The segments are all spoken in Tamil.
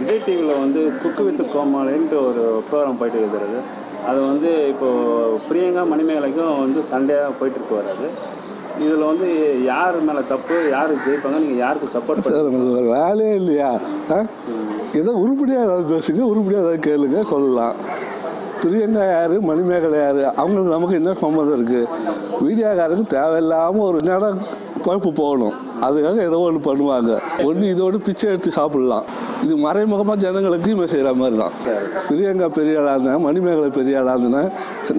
விஜய் டிவியில் வந்து குக்கு வித் கோமாளின்ட்டு ஒரு ப்ரோக்ராம் போயிட்டு இருக்கிறது. அது வந்து இப்போது பிரியங்கா மணிமேகலைக்கும் வந்து சண்டையாக போயிட்டு வராது. இதில் வந்து யார் மேலே தப்பு யார் ஜெயிப்பாங்க நீங்கள் யாருக்கு சப்போர்ட் ஒரு வேலையே இல்லையா? ஏதோ உருப்படியாக ஏதாவது பேசுங்க உருப்படியாக ஏதாவது கேளுங்க சொல்லலாம் பிரியங்கா யார் மணிமேகலை யார் அவங்களுக்கு நமக்கு என்ன சம்மந்தம் இருக்குது மீடியாக்காரருக்கு தேவையில்லாமல் ஒரு நேரம் குழப்பு போகணும். அதுக்காக ஏதோ ஒன்று பண்ணுவாங்க. ஒன்று இதோடு பிச்சை எடுத்து சாப்பிடலாம். இது மறைமுகமாக ஜனங்களுக்கு தீமை செய்கிற மாதிரி தான் பிரியங்கா பெரிய ஆளாக இருந்தா மணிமேகலை பெரிய ஆளாக இருந்ததுன்னா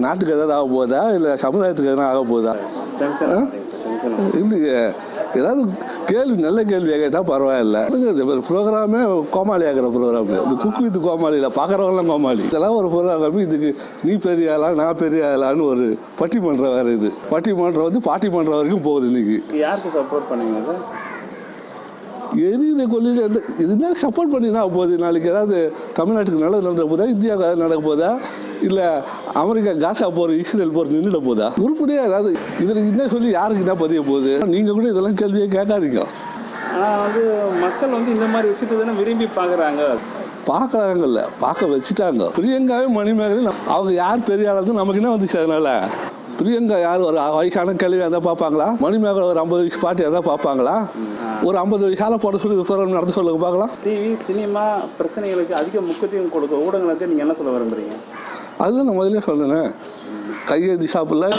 நாட்டுக்கு எதாவது ஆக போதா இல்லை சமுதாயத்துக்கு எதனா ஆக போதா? இல்லையே. ஏதாவது கேள்வி நல்ல கேள்வியாக கேட்டால் பரவாயில்ல. இந்த ஒரு ப்ரோக்ராமே கோமாளி ஆகிற ப்ரோக்ராம் இந்த குக் வித் கோமாளியில் பார்க்குறவங்களாம் கோமாளி. இதெல்லாம் ஒரு ப்ரோக்ராம் இதுக்கு நீ பெரிய ஆளா நான் பெரிய ஆளான்னு ஒரு பட்டிமன்றம் வேறு இது. பட்டிமன்றம் வந்து பாட்டிமன்றம் வரைக்கும் போகுது இன்னைக்கு. யாருக்கு சப்போர்ட் பண்ணுவீங்க சார் எரியிற கொள்ளையில் எந்த இதுனா சப்போர்ட் பண்ணினா போகுது. நாளைக்கு ஏதாவது தமிழ்நாட்டுக்கு நல்லது நடந்த போதா இந்தியாவுக்கு ஏதாவது நடக்க போதா இல்லை அமெரிக்கா காசா போகிற இஸ்ரேல் போகிற நின்றுட போதா? உருப்படியாக ஏதாவது இதில் என்ன சொல்லி யாருக்கு என்ன பதிய போகுது? நீங்கள் கூட இதெல்லாம் கேள்வியே கேட்காதீங்க. ஆனால் வந்து மக்கள் வந்து இந்த மாதிரி விஷயத்தை தானே விரும்பி பார்க்குறாங்க. பார்க்கலாங்கல்ல பார்க்க வச்சுட்டாங்க. பிரியங்காவே மணிமேகலையும் அவங்க யார் பெரிய ஆளது நமக்கு என்ன வந்துச்சு அதனால? பிரியங்கா யார் ஒரு வயசான கேள்வி எதாவது பார்ப்பாங்களா? மணிமேகலை ஒரு ஐம்பது வயசு பாட்டி எதாவது பார்ப்பாங்களா? ஒரு ஐம்பது வயசு ஆளை போட சொல்லி விவரம் நடத்த சொல்லுங்க பார்க்கலாம். டிவி சினிமா பிரச்சனைகளுக்கு அதிக முக்கியத்துவம் கொடுக்க ஊடகங்களுக்கு நீங்கள் என்ன சொல்ல விரும்புறீங்க? அதுதான் நான் முதல்ல சொன்னேன் கையெழுதி தான்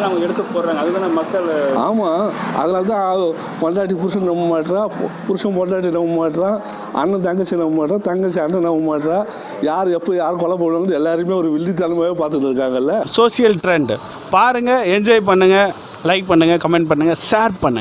அவங்க எடுத்து போடுறாங்க. அதுதானே மக்கள் ஆமாம் அதனால தான் பொண்டாட்டி புருஷன் நம்ப மாட்றா பு- புருஷன் பொண்டாட்டி நம்ப மாட்றான் அண்ணன் தங்கச்சி நம்ப மாட்றான் தங்கச்சி அண்ணன் நம்ப மாட்றா. யார் எப்போ யார் கொலை போடணும்னு எல்லாருமே ஒரு வில்லித்தனமாகவே பார்த்துட்டு இருக்காங்கல்ல. சோஷியல் ட்ரெண்ட் பாருங்கள் என்ஜாய் பண்ணுங்கள் லைக் பண்ணுங்கள் கமெண்ட் பண்ணுங்கள் ஷேர் பண்ணுங்கள்